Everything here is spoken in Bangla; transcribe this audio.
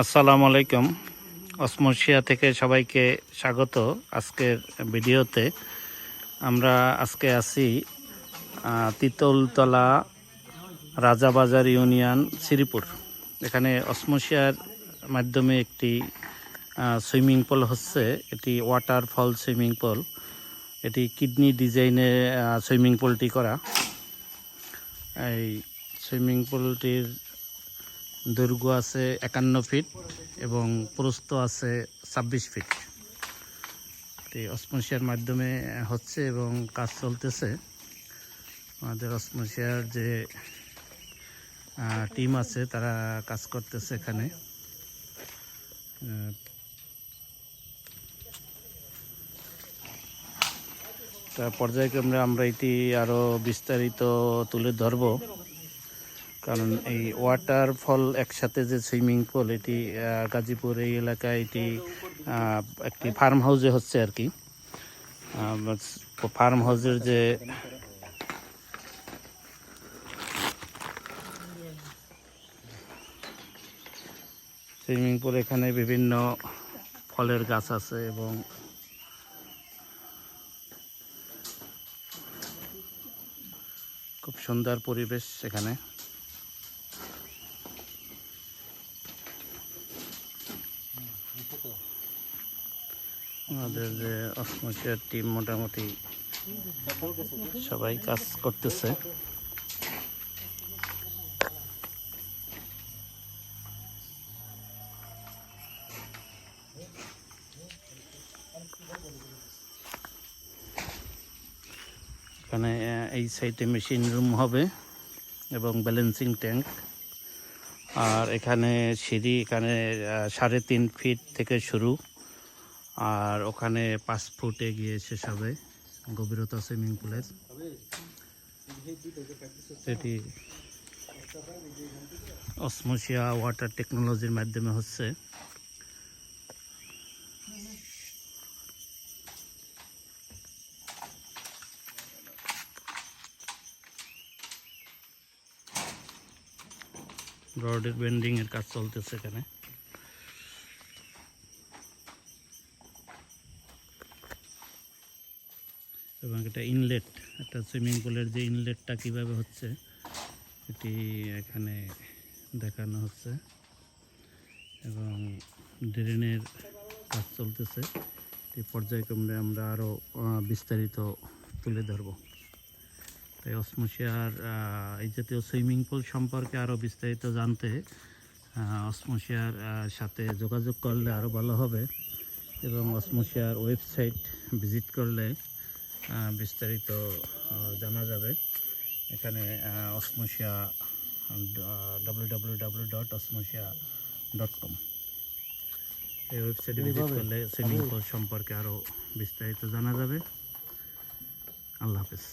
আসসালামু আলাইকুম। অসমোশিয়া থেকে সবাইকে স্বাগত আজকের ভিডিওতে। আমরা আজকে আছি তিতলতলা রাজাবাজার ইউনিয়ন শ্রীপুর। এখানে অসমোশিয়ার মাধ্যমে একটি সুইমিং পুল হচ্ছে, এটি ওয়াটারফল সুইমিং পুল। এটি কিডনি ডিজাইনে সুইমিং পুলটি করা। এই সুইমিং পুলটির দৈর্ঘ্য আছে একান্ন ফিট এবং প্রস্থ আছে ছাব্বিশ ফিট। এই অসমোশিয়ার মাধ্যমে হচ্ছে এবং কাজ চলতেছে। আমাদের অসমোশিয়ার যে টিম আছে, তারা কাজ করতেছে এখানে। পর্যায়ক্রমে আমরা এটি আরও বিস্তারিত তুলে ধরবো। কারণ এই ওয়াটারফল একসাথে যে সুইমিং পুল এটি গাজীপুর এই এলাকায় এটি একটি ফার্ম হাউসে হচ্ছে আর কি। ফার্ম হাউসের যে সুইমিং পুল এখানে বিভিন্ন ফলের গাছ আছে এবং খুব সুন্দর পরিবেশ এখানে। আমাদের যে অসমোশিয়ার টিম মোটামুটি সবাই কাজ করতেছে। এখানে এই সাইডে মেশিন রুম হবে এবং ব্যালেন্সিং ট্যাঙ্ক আর এখানে সিঁড়ি এখানে সাড়ে তিন ফিট থেকে শুরু। আর ওখানে পাঁচ ফুটে গিয়ে শেষ হবে গভীরতা সুইমিং পুলের। সেটি অসমোশিয়া ওয়াটার টেকনোলজির মাধ্যমে হচ্ছে। রডের বেন্ডিংয়ের কাজ চলতেছে এখানে। এবং এটা ইনলেট একটা সুইমিং পুলের যে ইনলেটটা কীভাবে হচ্ছে এটি এখানে দেখানো হচ্ছে। এবং ড্রেনের কাজ চলতেছে। এই পর্যায়ক্রমে আমরা আরও বিস্তারিত তুলে ধরব। তাই অসমোশিয়ার এই জাতীয় সুইমিং পুল সম্পর্কে আরও বিস্তারিত জানতে অসমোশিয়ার সাথে যোগাযোগ করলে আরও ভালো হবে। এবং অসমোশিয়ার ওয়েবসাইট ভিজিট করলে বিস্তারিত জানা যাবে। এখানে অসমসিয়া অসমোশিয়া W W W dot অসমসিয়া dot com এই ওয়েবসাইটে ভিজিট করলে সুইমিং পুল সম্পর্কে আরও বিস্তারিত জানা যাবে। আল্লাহ হাফেজ।